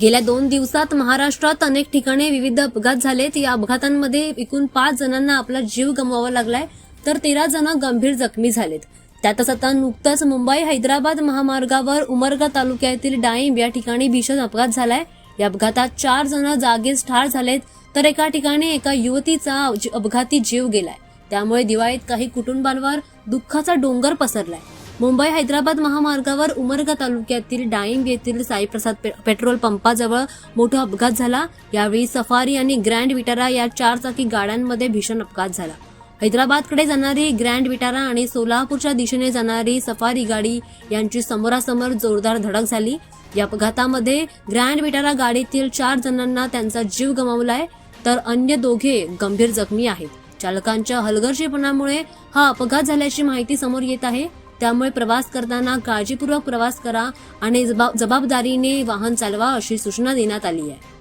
गेल्या दोन दिवसात महाराष्ट्रात अनेक ठिकाणी विविध अपघात झालेत. या अपघातांमध्ये एकूण पाच जणांना आपला जीव गमवावा लागलाय तर तेरा जण गंभीर जखमी झालेत. त्यातच आता नुकताच मुंबई हैदराबाद महामार्गावर उमरगा तालुक्यातील डाईंब या ठिकाणी भीषण अपघात झालाय. या अपघातात चार जण जागीच ठार झालेत तर एका ठिकाणी एका युवतीचा अपघाती जीव गेलाय. त्यामुळे दिवाळीत काही कुटुंबांवर दुःखाचा डोंगर पसरलाय. मुंबई हैदराबाद महामार्गावर उमरगा तालुक्यातील डाईंब येथील साईप्रसाद पे- पेट्रोल पंपाजवळ मोठा अपघात झाला. यावेळी सफारी आणि ग्रँड विटारा या चारचाकी गाड्यांमध्ये भीषण अपघात झाला. हैदराबादकडे जाणारी ग्रँड विटारा आणि सोलापूरच्या दिशेने जाणारी सफारी गाडी यांची समोरासमोर जोरदार धडक झाली. या अपघातामध्ये ग्रँड विटारा गाडीतील चार जणांना त्यांचा जीव गमावलाय तर अन्य दोघे गंभीर जखमी आहेत. चालकांच्या हलगर्जीपणामुळे हा अपघात झाल्याची माहिती समोर येत आहे. त्यामुळे प्रवास करताना काळजीपूर्वक प्रवास करा आणि जबाबदारीने वाहन चालवा अशी सूचना देण्यात आली आहे.